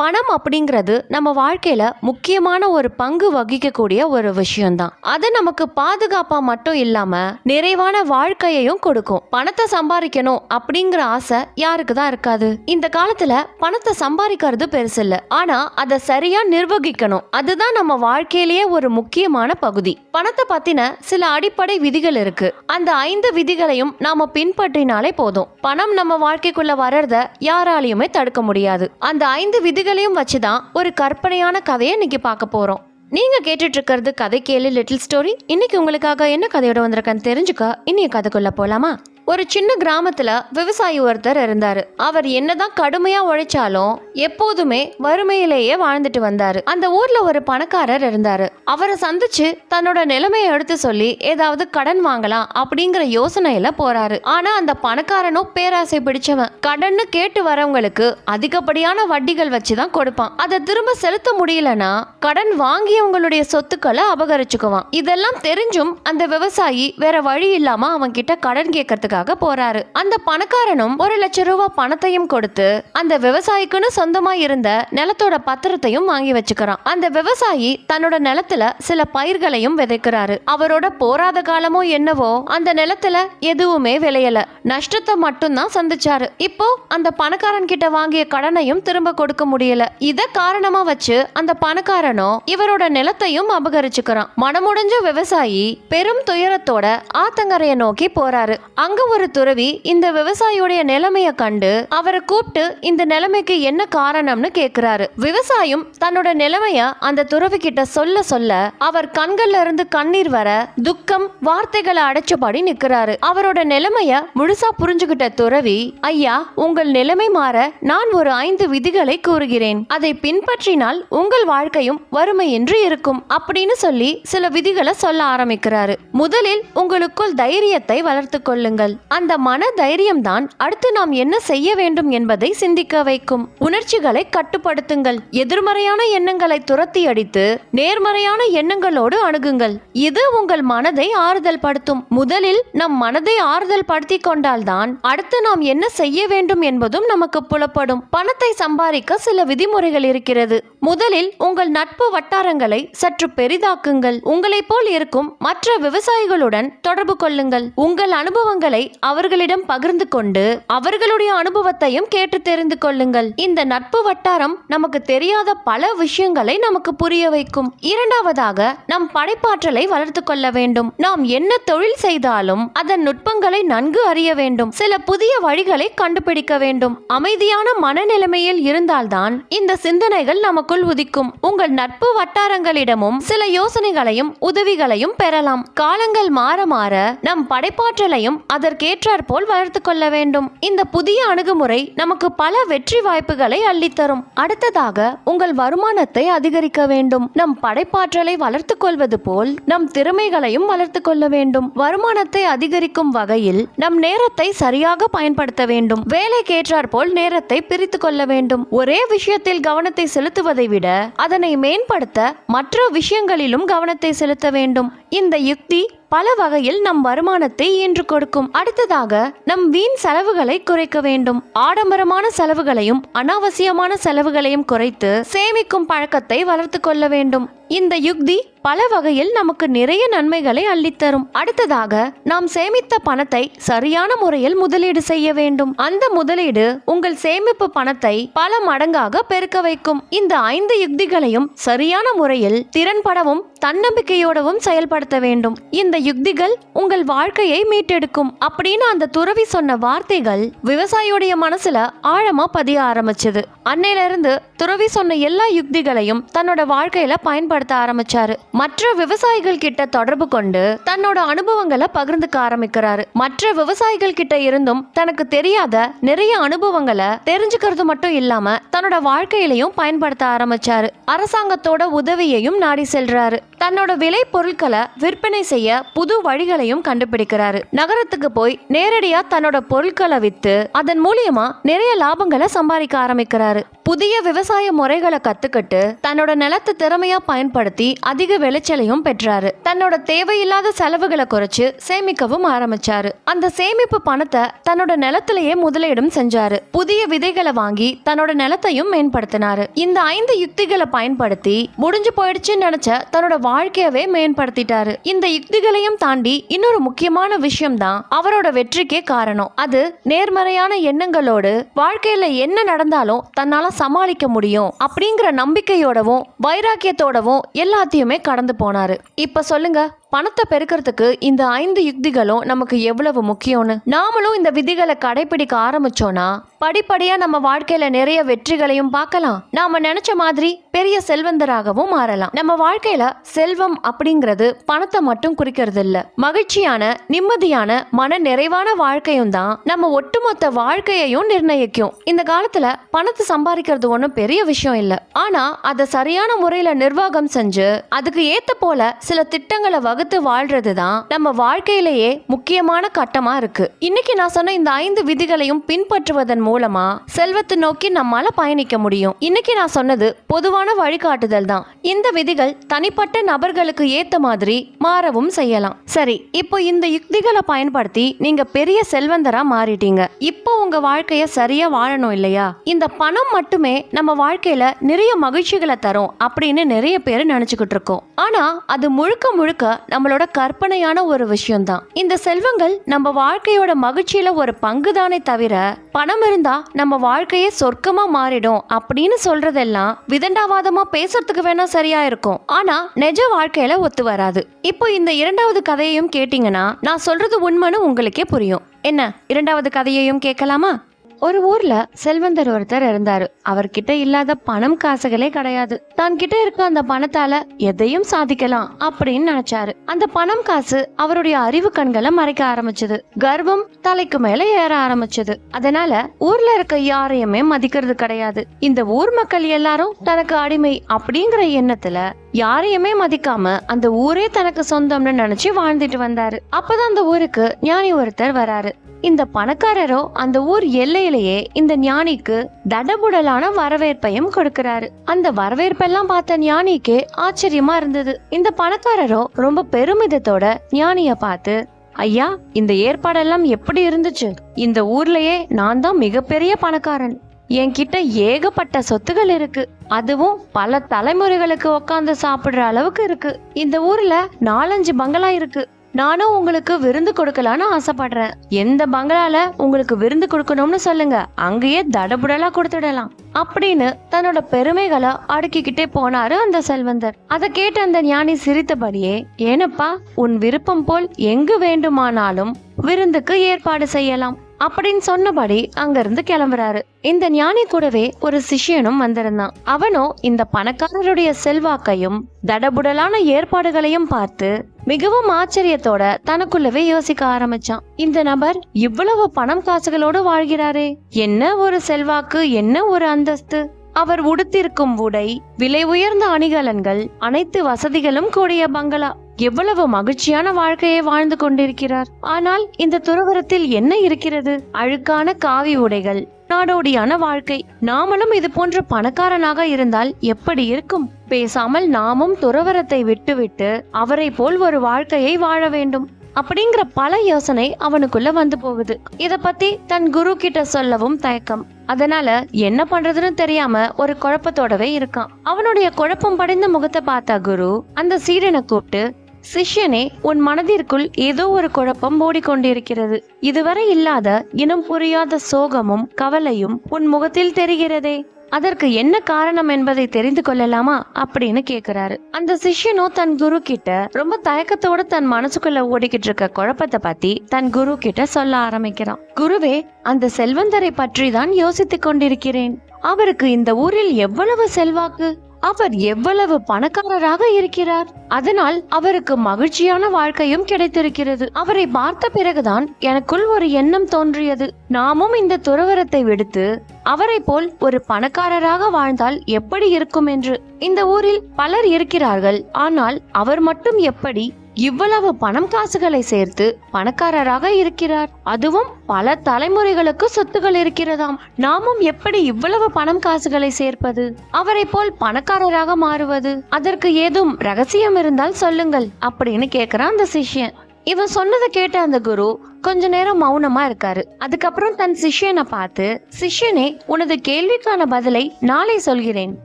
பணம் அப்படிங்கிறது நம்ம வாழ்க்கையில் முக்கியமான ஒரு பங்கு வகிக்கக்கூடிய ஒரு விஷயம்தான். அது நமக்கு பாதுகாப்பாக மட்டும் இல்லாமல் நிறைவான வாழ்க்கையையும் கொடுக்கும். பணத்தை சம்பாதிக்கணும் அப்படிங்கிற ஆசை யாருக்கு தான் இருக்காது. இந்த காலத்தில் பணத்தை சம்பாதிக்கிறது பெருசு இல்லை. ஆனால் அதை சரியாக நிர்வகிக்கணும். அதுதான் நம்ம வாழ்க்கையிலேயே ஒரு முக்கியமான பகுதி. பணத்தை பற்றின சில அடிப்படை விதிகள் இருக்கு. அந்த ஐந்து விதிகளையும் நாம் பின்பற்றினாலே போதும். பணம் நம்ம வாழ்க்கைக்குள்ள வர்றத யாராலையுமே தடுக்க முடியாது. அந்த ஐந்து விதிகள் வச்சு தான் ஒரு கற்பனையான கதையை இன்னைக்கு பார்க்க போகிறோம் நீங்கள் கேட்டுட்டு இருக்கிறது கதை கேளு லிட்டில் ஸ்டோரி இன்னைக்கு உங்களுக்காக என்ன கதையோட வந்திருக்கேன்னு தெரிஞ்சுக்க இன்னைக்கு கதைக்குள்ளே போகலாமா ஒரு சின்ன கிராமத்தில் விவசாயி ஒருத்தர் இருந்தார். அவர் என்னதான் கடுமையாக உழைச்சாலும் எப்போதுமே வறுமையிலேயே வாழ்ந்துட்டு வந்தார். அந்த ஊர்ல ஒரு பணக்காரர் இருந்தார். அவரை சந்திச்சு தன்னோட நிலைமையை எடுத்து சொல்லி ஏதாவது கடன் வாங்கலாம் அப்படிங்கிற யோசனையில போறாரு. ஆனா அந்த பணக்காரனும் பேராசை பிடிச்சவன். கடன்னு கேட்டு வரவங்களுக்கு அதிகப்படியான வட்டிகள் வச்சு தான் கொடுப்பான். அதை திரும்ப செலுத்த முடியலன்னா கடன் வாங்கியவங்களுடைய சொத்துக்களை அபகரிச்சுக்குவான். இதெல்லாம் தெரிஞ்சும் அந்த விவசாயி வேற வழி இல்லாம அவன் கிட்ட கடன் கேட்கறதுக்காக போறாரு. அந்த பணக்காரனும் ஒரு லட்சம் ரூபாய் பணத்தையும் கொடுத்து அந்த விவசாயிக்குன்னு சொந்தமா இருந்த நிலத்தோட பத்திரத்தையும் வாங்கி வச்சுக்கிறான். அந்த விவசாயி தன்னோட நிலத்துல சில பயிர்களையும் விதைக்கிறாரு. அவரோட போராத காலமோ என்னவோ அந்த நிலத்துல எதுவுமே விளையல. நஷ்டத்தை மட்டும்தான் சந்திச்சாரு. இப்போ அந்த பணக்காரன் கிட்ட வாங்கிய கடனையும் திரும்ப கொடுக்க முடியல. இத காரணமா வச்சு அந்த பணக்காரனோ இவரோட நிலத்தையும் அபகரிச்சுக்கிறான். மனமுடைஞ்ச விவசாயி பெரும் துயரத்தோட ஆத்தங்கரையை நோக்கி போறாரு. அங்க ஒரு துறவி இந்த விவசாயியுடைய நிலைமையை கண்டு அவரை கூப்பிட்டு இந்த நிலைமைக்கு என்ன காரணம்னு கேக்குறாரு. விவசாயம் தன்னோட நிலைமைய அந்த துறவி கிட்ட சொல்ல சொல்ல அவர் கண்கள்ல இருந்து கண்ணீர் வர துக்கம் வார்த்தைகளை அடைச்சபடி நிக்கிறாரு. அவரோட நிலைமைய முழுசா புரிஞ்சுகிட்ட துறவி ஐயா உங்கள் நிலைமை மாற நான் ஒரு ஐந்து விதிகளை கூறுகிறேன். அதை பின்பற்றினால் உங்கள் வாழ்க்கையும் வறுமையின்றி இருக்கும் அப்படின்னு சொல்லி சில விதிகளை சொல்ல ஆரம்பிக்கிறாரு. முதலில் உங்களுக்குள் தைரியத்தை வளர்த்து கொள்ளுங்கள். அந்த மன தைரியம்தான் அடுத்து நாம் என்ன செய்ய வேண்டும் என்பதை சிந்திக்க வைக்கும். உணர்ச்சிகளை கட்டுப்படுத்துங்கள். எதிர்மறையான எண்ணங்களை துரத்தி அடித்து நேர்மறையான எண்ணங்களோடு அணுகுங்கள். இது உங்கள் மனதை ஆறுதல் படுத்தும். முதலில் நம் மனதை ஆறுதல் படுத்தி கொண்டால்தான் அடுத்து நாம் என்ன செய்ய வேண்டும் என்பதும் நமக்கு புலப்படும். பணத்தை சம்பாதிக்க சில விதிமுறைகள் இருக்கிறது. முதலில் உங்கள் நட்பு வட்டாரங்களை சற்று பெரிதாக்குங்கள். உங்களைப் போல் இருக்கும் மற்ற விவசாயிகளுடன் தொடர்பு கொள்ளுங்கள். உங்கள் அனுபவங்களை அவர்களிடம் பகிர்ந்து கொண்டு அவர்களுடைய அனுபவத்தையும் கேட்டு தெரிந்து கொள்ளுங்கள். இந்த நட்பு வட்டாரம் நமக்கு தெரியாத பல விஷயங்களை நமக்கு புரிய வைக்கும். இரண்டாவதாக நம் படைப்பாற்றலை வளர்த்து கொள்ள வேண்டும். நாம் என்ன தொழில் செய்தாலும் அதன் நுட்பங்களை நன்கு அறிய வேண்டும். சில புதிய வழிகளை கண்டுபிடிக்க வேண்டும். அமைதியான மனநிலைமையில் இருந்தால்தான் இந்த சிந்தனைகள் நமக்குள் உதிக்கும். உங்கள் நட்பு வட்டாரங்களிடமும் சில யோசனைகளையும் உதவிகளையும் பெறலாம். காலங்கள் மாற மாற நம் படைப்பாற்றலையும் அதன் அதற்கேற்றாற் போல் வளர்த்து கொள்ள வேண்டும். இந்த புதிய அணுகுமுறை நமக்கு பல வெற்றி வாய்ப்புகளை அள்ளித்தரும். அடுத்ததாக உங்கள் வருமானத்தை அதிகரிக்க வேண்டும். நம் படைப்பாற்றலை வளர்த்து கொள்வது போல் நம் திறமைகளையும் வளர்த்து கொள்ள வேண்டும். வருமானத்தை அதிகரிக்கும் வகையில் நம் நேரத்தை சரியாக பயன்படுத்த வேண்டும். வேலைக்கேற்றாற் போல் நேரத்தை பிரித்து கொள்ள வேண்டும். ஒரே விஷயத்தில் கவனத்தை செலுத்துவதை விட அதனை மேம்படுத்த மற்ற விஷயங்களிலும் கவனத்தை செலுத்த வேண்டும். இந்த யுக்தி பல வகையில் நம் வருமானத்தை ஈன்று கொடுக்கும். அடுத்ததாக நம் வீண் செலவுகளை குறைக்க வேண்டும். ஆடம்பரமான செலவுகளையும் அனாவசியமான செலவுகளையும் குறைத்து சேமிக்கும் பழக்கத்தை வளர்த்து கொள்ள வேண்டும். இந்த யுக்தி பல வகையில் நமக்கு நிறைய நன்மைகளை அள்ளித்தரும். அடுத்ததாக நாம் சேமித்த பணத்தை சரியான முறையில் முதலீடு செய்ய வேண்டும். அந்த முதலீடு உங்கள் சேமிப்பு பணத்தை பல மடங்காக பெருக்க வைக்கும். இந்த ஐந்து யுக்திகளையும் சரியான முறையில் திறன்படவும் தன்னம்பிக்கையோடவும் செயல்படுத்த வேண்டும். இந்த யுக்திகள் உங்கள் வாழ்க்கையை மீட்டெடுக்கும். அப்படின்னு அந்த துறவி சொன்ன வார்த்தைகள் விவசாயியுடைய மனசுல ஆழமா பதிய ஆரம்பிச்சது. அன்னையிலிருந்து துறவி சொன்ன எல்லா யுக்திகளையும் தன்னோட வாழ்க்கையில பயன்படுத்த ஆரம்பிச்சாரு. மற்ற விவசாயிகள் கிட்ட தொடர்பு கொண்டு தன்னோட அனுபவங்களை பகிர்ந்துக்க ஆரம்பிக்கிறாரு. மற்ற விவசாயிகள் கிட்ட இருந்தும் தனக்கு தெரியாத நிறைய அனுபவங்களை தெரிஞ்சுக்கிறது மட்டும் இல்லாம தன்னோட வாழ்க்கையிலையும் பயன்படுத்த ஆரம்பிச்சாரு. அரசாங்கத்தோட உதவியையும் நாடி செல்றாரு. தன்னோட விலை பொருட்களை விற்பனை செய்ய புது வழிகளையும் கண்டுபிடிக்கிறாரு. நகரத்துக்கு போய் நேரடியா தன்னோட பொருட்களை வித்து அதன் மூலியமா நிறைய லாபங்களை சம்பாதிக்க ஆரம்பிக்கிறாரு. புதிய விவசாய முறைகளை கத்துக்கிட்டு தன்னோட நிலத்தை திறமையா பயன்படுத்தி அதிக விளைச்சலையும் பெற்றாரு. தன்னோட தேவையில்லாத செலவுகளை குறைச்சு சேமிக்கவும் ஆரம்பிச்சாரு. அந்த சேமிப்பு பணத்தை தன்னோட நிலத்திலேயே முதலீடும் செஞ்சாரு. புதிய விதைகளை வாங்கி தன்னோட நிலத்தையும் மேம்படுத்தினாரு. இந்த ஐந்து யுக்திகளை பயன்படுத்தி முடிஞ்சு போயிடுச்சுன்னு நினைச்ச தன்னோட வாழ்க்கையவே மேம்படுத்திட்டாரு. இந்த யுக்திகளையும் தாண்டி இன்னொரு முக்கியமான விஷயம் தான் அவரோட வெற்றிக்கே காரணம். அது நேர்மறையான எண்ணங்களோடு வாழ்க்கையில என்ன நடந்தாலும் தன்னால சமாளிக்க முடியும் அப்படிங்கிற நம்பிக்கையோடவும் வைராக்கியத்தோடவும் எல்லாத்தையுமே கடந்து போனாரு. இப்ப சொல்லுங்க பணத்தை பெருக்கிறதுக்கு இந்த ஐந்து யுக்திகளும் நமக்கு எவ்வளவு முக்கியம்னு? நாமளும் இந்த விதிகளை கடைபிடிக்க ஆரம்பிச்சோம்னா படிப்படியா நம்ம வாழ்க்கையில நிறைய வெற்றிகளையும் பார்க்கலாம். நாம நினைச்ச மாதிரி பெரிய செல்வந்தராகவும் மாறலாம். நம்ம வாழ்க்கையில செல்வம் அப்படிங்கிறது பணத்தை மட்டும் குறிக்கிறது இல்ல மகிழ்ச்சியான நிம்மதியான மன நிறைவான வாழ்க்கையும் தான் நம்ம ஒட்டுமொத்த வாழ்க்கையையும் நிர்ணயிக்கும். இந்த காலத்துல பணத்தை சம்பாதிக்கிறது ஒன்றும் பெரிய விஷயம் இல்ல. ஆனா அதை சரியான முறையில நிர்வாகம் செஞ்சு அதுக்கு ஏத்த போல சில திட்டங்களை வகுத்து வாழ்றது தான் நம்ம வாழ்க்கையிலேயே முக்கியமான கட்டமா இருக்கு. இன்னைக்கு நான் சொன்ன இந்த ஐந்து விதிகளையும் பின்பற்றுவதன் மூலமா செல்வத்தை நோக்கி நம்மால பயணிக்க முடியும். இன்னைக்கு நான் சொன்னது பொதுவான வழிகாட்டுதல் தான். இந்த விதிகள் தனிப்பட்ட நபர்களுக்கு ஏத்த மாதிரி மாறவும் செய்யலாம். சரி இப்போ இந்த யுக்திகளை பயன்படுத்தி நீங்க பெரிய செல்வந்தரா மாறிட்டீங்க. இப்போ உங்க வாழ்க்கைய சரியா வாழணும் இல்லையா? இந்த பணம் மட்டுமே நம்ம வாழ்க்கையில நிறைய மகிழ்ச்சிகளை தரும் அப்படின்னு நிறைய பேர் நினைச்சுக்கிட்டு இருக்கோம். ஆனா அது முழுக்க முழுக்க நம்மளோட கற்பனையான ஒரு விஷயம்தான். இந்த செல்வங்கள் நம்ம வாழ்க்கையோட மகிழ்ச்சியில ஒரு பங்கு தானே தவிர பணம் இருந்தா நம்ம வாழ்க்கையே சொர்க்கமா மாறிடும் அப்படின்னு சொல்றதெல்லாம் விதண்டாவாதமா பேசுறதுக்கு வேணா சரியா இருக்கும். ஆனா நிஜ வாழ்க்கையில ஒத்து வராது. இப்போ இந்த இரண்டாவது கதையையும் கேட்டீங்கன்னா நான் சொல்றது உண்மைன்னு உங்களுக்கே புரியும். என்ன? இரண்டாவது கதையையும் கேட்கலாமா? ஒரு ஊர்ல செல்வந்தர் ஒருத்தர் இருந்தாரு. அவர்கிட்ட இல்லாத பணம் காசுகளே கிடையாது. தான் கிட்ட இருக்க அந்த பணத்தால எதையும் சாதிக்கலாம் அப்படின்னு நினைச்சாரு. அந்த பணம் காசு அவருடைய அறிவு கண்களை மறைக்க ஆரம்பிச்சது. கர்வம் தலைக்கு மேல ஏற ஆரம்பிச்சது. அதனால ஊர்ல இருக்க யாரையுமே மதிக்கிறது கிடையாது. இந்த ஊர் மக்கள் எல்லாரும் தனக்கு அடிமை அப்படிங்கிற எண்ணத்துல யாரையுமே மதிக்காம அந்த ஊரே தனக்கு சொந்தம்னு நினைச்சு வாழ்ந்துட்டு வந்தாரு. அப்பதான் அந்த ஊருக்கு ஞானி ஒருத்தர் வராரு. இந்த பணக்காரரோ அந்த ஊர் எல்லையிலேயே இந்த ஞானிக்கு தடபுடலான வரவேற்பையும் கொடுக்கிறாரு. அந்த வரவேற்பெல்லாம் பார்த்த ஞானிக்கே ஆச்சரியமா இருந்தது. இந்த பணக்காரரோ ரொம்ப பெருமிதத்தோட ஞானிய பார்த்து ஐயா இந்த ஏற்பாடெல்லாம் எப்படி இருந்துச்சு? இந்த ஊர்லயே நான் தான் மிகப்பெரிய பணக்காரன். என்கிட்ட ஏகப்பட்ட சொத்துகள் இருக்கு. அதுவும் பல தலைமுறைகளுக்கு உட்காந்து சாப்பிடுற அளவுக்கு இருக்கு. இந்த ஊர்ல நாலஞ்சு பங்களா இருக்கு. நானும் உங்களுக்கு விருந்து கொடுக்கலான்னு ஆசைப்படுறேன். எந்த பங்களால உங்களுக்கு விருந்து கொடுக்கணும்னு சொல்லுங்க. அங்கேயே தடபுடலா கொடுத்துடலாம். அப்படின்னு தன்னோட பெருமைகளை அடுக்கிக்கிட்டே போனாரு அந்த செல்வந்தர். அதை கேட்ட அந்த ஞானி சிரித்தபடியே ஏனப்பா உன் விருப்பம் போல் எங்கு வேண்டுமானாலும் விருந்துக்கு ஏற்பாடு செய்யலாம். அப்படின்னு சொன்னபடி அங்கிருந்து கிளம்புறாரு. இந்த ஞானி கூடவே ஒரு சிஷ்யனும் வந்திருந்தான். அவனோ இந்த பணக்காரருடைய செல்வாக்கையும் தடபுடலான ஏற்பாடுகளையும் பார்த்து மிகவும் ஆச்சரியத்தோட தனக்குள்ளவே யோசிக்க ஆரம்பிச்சான். இந்த நபர் இவ்வளவு பணம் காசுகளோடு வாழ்கிறாரே. என்ன ஒரு செல்வாக்கு என்ன ஒரு அந்தஸ்து. அவர் உடுத்திருக்கும் உடை விலை உயர்ந்த அணிகலன்கள் அனைத்து வசதிகளும் கூடிய பங்களா. எவ்வளவு மகிழ்ச்சியான வாழ்க்கையை வாழ்ந்து கொண்டிருக்கிறார். ஆனால் இந்த துறவரத்தில் என்ன இருக்கிறது? அழுக்கான காவி உடைகள் நாடோடியான வாழ்க்கை. நாமளும் இது போன்ற பணக்காரனாக இருந்தால் எப்படி இருக்கும்? பேசாமல் நாமும் துறவரத்தை விட்டுவிட்டு அவரை போல் ஒரு வாழ்க்கையை வாழ வேண்டும். அப்படிங்கிற பல யோசனை அவனுக்குள்ள வந்து போகுது. இத பத்தி தன் குரு கிட்ட சொல்லவும் தயக்கம். அதனால என்ன பண்றதுன்னு தெரியாம ஒரு குழப்பத்தோடவே இருக்கான். அவனுடைய குழப்பம் படைந்த முகத்தை பார்த்த குரு அந்த சீடனை கூப்பிட்டு சிஷ்யனே உன் மனதிற்குள் ஏதோ ஒரு குழப்பம் ஓடிக்கொண்டிருக்கிறது. இதுவரை இல்லாத இனம் புரியாத சோகமும் கவலையும் உன் முகத்தில் தெரிகிறதே. அதற்கு என்ன காரணம் என்பதை தெரிந்து கொள்ளலாமா அப்படின்னு கேக்குறாரு. அந்த சிஷ்யனோ தன் குரு கிட்ட ரொம்ப தயக்கத்தோட தன் மனசுக்குள்ள ஓடிக்கிட்டு இருக்க குழப்பத்தை பத்தி தன் குரு கிட்ட சொல்ல ஆரம்பிக்கிறான். குருவே அந்த செல்வந்தரை பற்றி தான் யோசித்துக் கொண்டிருக்கிறேன். அவருக்கு இந்த ஊரில் எவ்வளவு செல்வாக்கு? அவர் எவ்வளவு பணக்காரராக இருக்கிறார். அதனால் அவருக்கு மகிழ்ச்சியான வாழ்க்கையும் கிடைத்திருக்கிறது. அவரை பார்த்த பிறகுதான் எனக்குள் ஒரு எண்ணம் தோன்றியது. நாமும் இந்த துறவரத்தை விடுத்து அவரை போல் ஒரு பணக்காரராக வாழ்ந்தால் எப்படி இருக்கும் என்று. இந்த ஊரில் பலர் இருக்கிறார்கள். ஆனால் அவர் மட்டும் எப்படி இவ்வளவு பணம் காசுகளை சேர்த்து பணக்காரராக இருக்கிறார். அதுவும் பல தலைமுறைகளுக்கு சொத்துகள் இருக்கிறதாம். நாமும் எப்படி இவ்வளவு பணம் காசுகளை சேர்ப்பது? அவரை போல் பணக்காரராக மாறுவது? அதற்கு ஏதும் ரகசியம் இருந்தால் சொல்லுங்கள் அப்படின்னு கேக்குறான் அந்த சிஷ்யன். இவன் சொன்னதை கேட்ட அந்த குரு கொஞ்ச நேரம் மௌனமா இருக்காரு. அதுக்கப்புறம் தன் சிஷ்யனை பார்த்து சிஷ்யனே உனது கேள்விக்கான பதிலை நாளை சொல்கிறேன்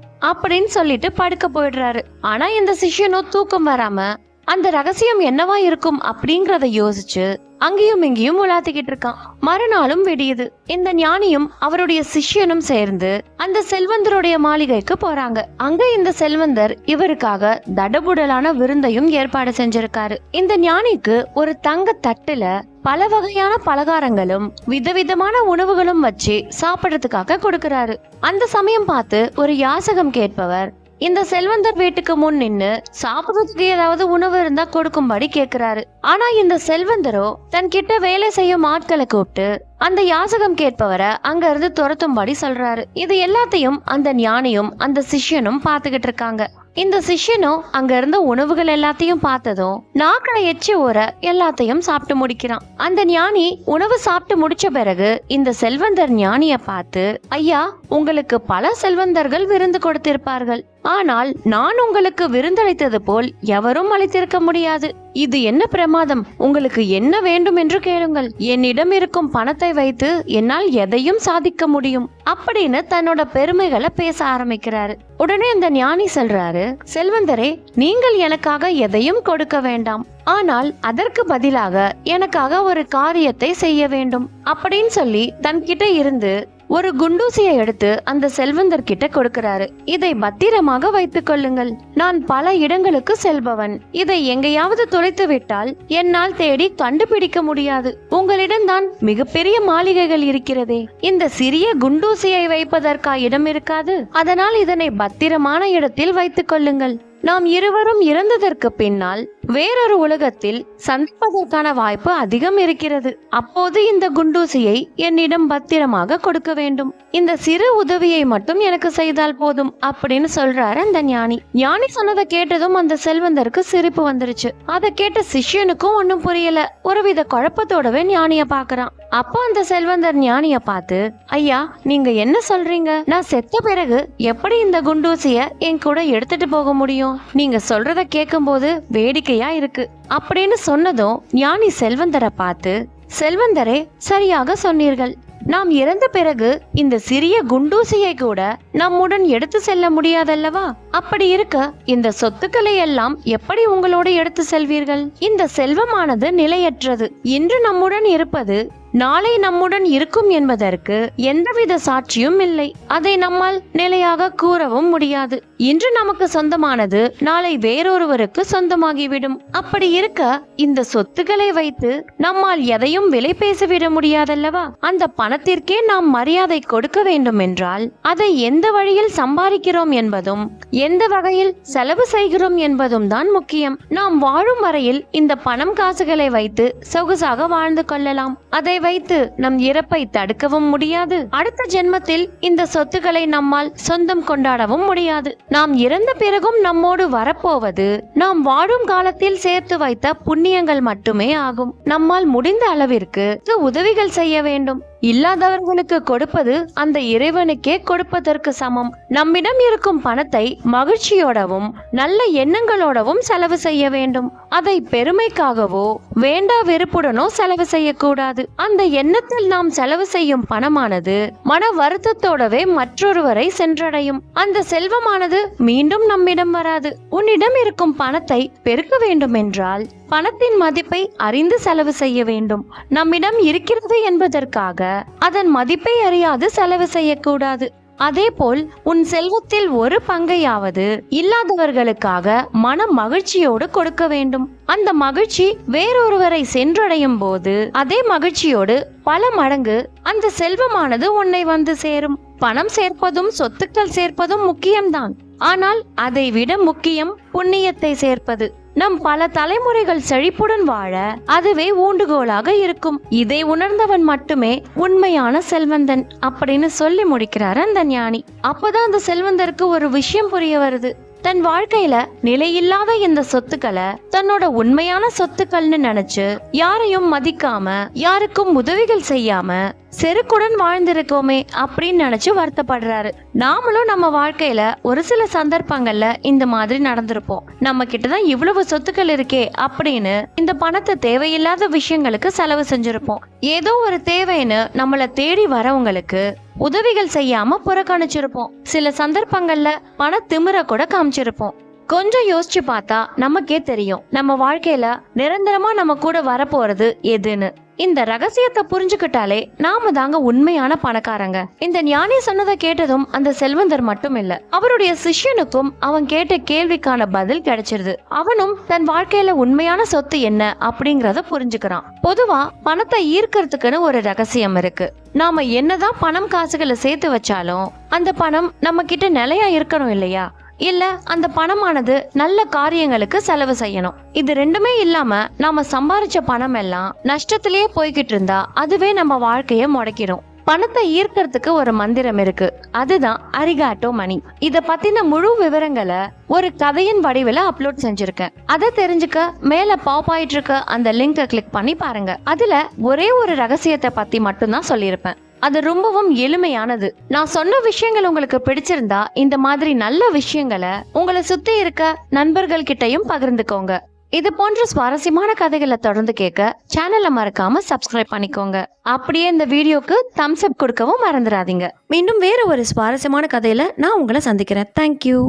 அப்படின்னு சொல்லிட்டு படுக்க போயிடுறாரு. ஆனா இந்த சிஷ்யனோ தூக்கம் வராம அந்த ரகசியம் என்னவா இருக்கும் அப்படிங்கறத யோசிச்சு அங்கேயும் இங்கேயும் உலாத்திக்கிட்டு இருக்கான். மறுநாளும் விடியுது. இந்த ஞானியும் அவருடைய சிஷ்யனும் சேர்ந்து அந்த செல்வந்தருடைய மாளிகைக்கு போறாங்க. அங்க இந்த செல்வந்தர் இவருக்காக தடபுடலான விருந்தையும் ஏற்பாடு செஞ்சிருக்காரு. இந்த ஞானிக்கு ஒரு தங்க தட்டுல பல வகையான பலகாரங்களும் விதவிதமான உணவுகளும் வச்சு சாப்பிடறதுக்காக கொடுக்கறாரு. அந்த சமயம் பார்த்து ஒரு யாசகம் கேட்பவர் இந்த செல்வந்தர் வீட்டுக்கு முன் நின்னு சாப்பிடுறதுக்கு ஏதாவது உணவு இருந்தா கொடுக்கும்படி கேக்குறாரு. ஆனா இந்த செல்வந்தரோ தன் கிட்ட வேலை செய்யும் ஆட்களை கூப்பிட்டு அந்த யாசகம் கேட்பவரை அங்க இருந்து துரத்தும்படி சொல்றாரு. இது எல்லாத்தையும் அந்த ஞானியும் அந்த சிஷ்யனும் பாத்துக்கிட்டு இருக்காங்க. இந்த சிஷ்யனும் அங்க இருந்த உணவுகள் எல்லாத்தையும் பார்த்ததும் நாக்களை எச்சி ஊற எல்லாத்தையும் சாப்பிட்டு முடிக்கிறான். அந்த ஞானி உணவு சாப்பிட்டு முடிச்ச பிறகு இந்த செல்வந்தர் ஞானிய பார்த்து ஐயா உங்களுக்கு பல செல்வந்தர்கள் விருந்து கொடுத்திருப்பார்கள். ஆனால் நான் உங்களுக்கு விருந்தளித்தது போல் எவரும் அளித்திருக்க முடியாது. இது என்ன பிரமாதம்? உங்களுக்கு என்ன வேண்டும் என்று கேளுங்கள். என்னிடம் இருக்கும் பணத்தை வைத்து என்னால் எதையும் சாதிக்க முடியும். அப்படின்னு தன்னோட பெருமைகளை பேச ஆரம்பிக்கிறாரு. உடனே அந்த ஞானி சொல்றாரு செல்வந்தரே நீங்கள் எனக்காக எதையும் கொடுக்க வேண்டாம். ஆனால் அதற்கு பதிலாக எனக்காக ஒரு காரியத்தை செய்ய வேண்டும். அப்படின்னு சொல்லி தன்கிட்ட இருந்து ஒரு குண்டூசியை எடுத்து அந்த செல்வந்தர் கிட்ட கொடுக்கிறாரு. இதை பத்திரமாக வைத்துக் கொள்ளுங்கள். நான் பல இடங்களுக்கு செல்பவன். இதை எங்கேயாவது தொலைத்து விட்டால் என்னால் தேடி கண்டுபிடிக்க முடியாது. உங்களிடம் தான் மிகப்பெரிய மாளிகைகள் இருக்கிறதே. இந்த சிறிய குண்டூசியை வைப்பதற்கா இடம் இருக்காது. அதனால் இதனை பத்திரமான இடத்தில் வைத்துக் கொள்ளுங்கள். நாம் இருவரும் இறந்ததற்கு பின்னால் வேறொரு உலகத்தில் சந்திப்பதற்கான வாய்ப்பு அதிகம் இருக்கிறது. அப்போது இந்த குண்டூசியை என்னிடம் பத்திரமாக கொடுக்க வேண்டும். இந்த சிறு உதவியை மட்டும் எனக்கு செய்தால் போதும் அப்படின்னு சொல்றாரு அந்த ஞானி. ஞானி சொன்னதை கேட்டதும் அந்த செல்வந்தருக்கு சிரிப்பு வந்துருச்சு. அதை கேட்ட சிஷ்யனுக்கும் ஒன்னும் புரியல. ஒருவித குழப்பத்தோடவே ஞானிய பாக்குறான் அப்போ அந்த செல்வந்தர் ஞானிய பார்த்து ஐயா நீங்க என்ன சொல்றீங்க? நான் செத்த பிறகு எப்படி இந்த குண்டூசிய என் கூட எடுத்துட்டு போக முடியும்? நீங்க சொல்றத கேட்கும்போது வேடிக்கையா இருக்கு. அப்படின்னு சொன்னதும் ஞானி செல்வந்தரை பார்த்து செல்வந்தரே சரியாக சொன்னீர்கள். நாம் இறந்த பிறகு இந்த சிறிய குண்டூசியை கூட நம்முடன் எடுத்து செல்ல முடியாதல்லவா? அப்படி இருக்க இந்த சொத்துக்களை எல்லாம் எப்படி உங்களோடு எடுத்து செல்வீர்கள்? இந்த செல்வமானது நிலையற்றது. இன்று நம்முடன் இருப்பது நாளை நம்முடன் இருக்கும் என்பதற்கு எந்தவித சாட்சியும் இல்லை. அதை நம்மால் நிலையாக கூறவும் முடியாது. இன்று நமக்கு சொந்தமானது நாளை வேறொருவருக்கு சொந்தமாகிவிடும். அப்படி இருக்க இந்த சொத்துக்களை வைத்து நம்மால் எதையும் விலை பேசிவிட முடியாதல்லவா? அந்த பணத்திற்கே நாம் மரியாதை கொடுக்க வேண்டும் என்றால் அதை எந்த வழியில் சம்பாதிக்கிறோம் என்பதும் எந்த வகையில் செலவு செய்கிறோம் என்பதும் தான் முக்கியம். நாம் வாழும் வரையில் இந்த பணம் காசுகளை வைத்து சொகுசாக வாழ்ந்து கொள்ளலாம். அதை வைத்து நம் இறப்பை தடுக்கவும் முடியாது. அடுத்த ஜென்மத்தில் இந்த சொத்துக்களை நம்மால் சொந்தம் கொண்டாடவும் முடியாது. நாம் இறந்த பிறகும் நம்மோடு வரப்போவது நாம் வாழும் காலத்தில் சேர்த்து வைத்த புண்ணியங்கள் மட்டுமே ஆகும். நம்மால் முடிந்த அளவிற்கு உதவிகள் செய்ய வேண்டும். இல்லாதவர்களுக்கு கொடுப்பது அந்த இறைவனுக்கே கொடுப்பதற்கு சமம். நம்மிடம் இருக்கும் பணத்தை மகிழ்ச்சியோடவும் நல்ல எண்ணங்களோடவும் செலவு செய்ய வேண்டும். அதை பெருமைக்காகவோ வேண்டா வெறுப்புடனோ செலவு செய்யக்கூடாது. அந்த எண்ணத்தில் நாம் செலவு செய்யும் பணமானது மன வருத்தத்தோடவே மற்றொருவரை சென்றடையும். அந்த செல்வமானது மீண்டும் நம்மிடம் வராது. உன்னிடம் இருக்கும் பணத்தை பெருக்க வேண்டும் என்றால் பணத்தின் மதிப்பை அறிந்து செலவு செய்ய வேண்டும். நம்மிடம் இருக்கிறது என்பதற்காக அதன் மதிப்பை அறியாது செலவு செய்யக்கூடாது. அதேபோல் உன் செல்வத்தில் ஒரு பங்கையாவது இல்லாதவர்களுக்காக மன மகிழ்ச்சியோடு கொடுக்க வேண்டும். அந்த மகிழ்ச்சி வேறொருவரை சென்றடையும் போது அதே மகிழ்ச்சியோடு பல மடங்கு அந்த செல்வமானது உன்னை வந்து சேரும். பணம் சேர்ப்பதும் சொத்துக்கள் சேர்ப்பதும் முக்கியம்தான். ஆனால் அதை விட முக்கியம் புண்ணியத்தை சேர்ப்பது. நம் பல தலைமுறைகள் செழிப்புடன் வாழ அதுவே ஊண்டுகோலாக இருக்கும். இதை உணர்ந்தவன் மட்டுமே உண்மையான செல்வந்தன் அப்படின்னு சொல்லி முடிக்கிறாரு அந்த ஞானி. அப்பதான் அந்த செல்வந்தருக்கு ஒரு விஷயம் புரிய வருது. தன் வாழ்க்கையில நிலையில்லாத இந்த சொத்துக்களை தன்னோட உண்மையான சொத்துக்கள்னு நினைச்சு யாரையும் மதிக்காம யாருக்கும் உதவிகள் செய்யாம செருக்குடன் வாழ்ந்திருக்கோமே அப்படின்னு நினச்சி வருத்தப்படுறாரு. நாமளும் நம்ம வாழ்க்கையில ஒரு சில சந்தர்ப்பங்கள்ல இந்த மாதிரி நடந்திருப்போம். நம்ம கிட்டதான் இவ்வளவு சொத்துக்கள் இருக்கே அப்படின்னு இந்த பணத்தை தேவையில்லாத விஷயங்களுக்கு செலவு செஞ்சிருப்போம். ஏதோ ஒரு தேவைன்னு நம்மளை தேடி வரவங்களுக்கு உதவிகள் செய்யாம புறக்கணிச்சிருப்போம். சில சந்தர்ப்பங்கள்ல பண திமிர கூட காமிச்சிருப்போம். கொஞ்சம் யோசிச்சு பார்த்தா நமக்கே தெரியும். நம்ம வாழ்க்கையில நிரந்தரமா நம்ம கூட வரப்போறது எதுன்னு. இந்த ரகசியத்தை புரிஞ்சுக்கிட்டாலே நாம தாங்க உண்மையான பணக்காரங்க. இந்த ஞானி சொன்னதை கேட்டதும் அந்த செல்வந்தர் மட்டும் இல்ல அவருடைய சிஷ்யனுக்கும் அவன் கேட்ட கேள்விக்கான பதில் கிடைச்சிருது. அவனும் தன் வாழ்க்கையில உண்மையான சொத்து என்ன அப்படிங்கறத புரிஞ்சுக்கிறான். பொதுவா பணத்தை ஈர்க்கறதுக்குன்னு ஒரு ரகசியம் இருக்கு. நாம என்னதான் பணம் காசுகளை சேர்த்து வச்சாலும் அந்த பணம் நம்ம கிட்ட நிலையா இருக்கணும் இல்லையா? இல்ல அந்த பணமானது நல்ல காரியங்களுக்கு செலவு செய்யணும். இது ரெண்டுமே இல்லாம நாம சம்பாரிச்ச பணம் எல்லாம் நஷ்டத்திலேயே போய்கிட்டு இருந்தா அதுவே நம்ம வாழ்க்கைய முடக்கிடும். பணத்தை ஈர்க்கறதுக்கு ஒரு மந்திரம் இருக்கு. அதுதான் அரிகாட்டோ மணி. இத பத்தின முழு விவரங்களை ஒரு கதையின் வடிவில் அப்லோட் செஞ்சிருக்கேன். அதை தெரிஞ்சுக்க மேல பாப் ஆயிட்டு இருக்க அந்த லிங்கை கிளிக் பண்ணி பாருங்க. அதுல ஒரே ஒரு ரகசியத்தை பத்தி மட்டும்தான் சொல்லியிருப்பேன். அது ரொம்பவும் எளிமையானது. நான் சொன்ன விஷயங்கள் உங்களுக்கு பிடிச்சிருந்தா இந்த மாதிரி நல்ல விஷயங்களை உங்களை சுத்தி இருக்க நண்பர்கள் கிட்டையும் பகிர்ந்துக்கோங்க. இது போன்ற சுவாரஸ்யமான கதைகளை தொடர்ந்து கேட்க சேனலை மறக்காம சப்ஸ்கிரைப் பண்ணிக்கோங்க. அப்படியே இந்த வீடியோக்கு தம்ஸ் அப் கொடுக்கவும் மறந்துடாதீங்க. மீண்டும் வேற ஒரு சுவாரஸ்யமான கதையில நான் உங்களை சந்திக்கிறேன். தேங்க்யூ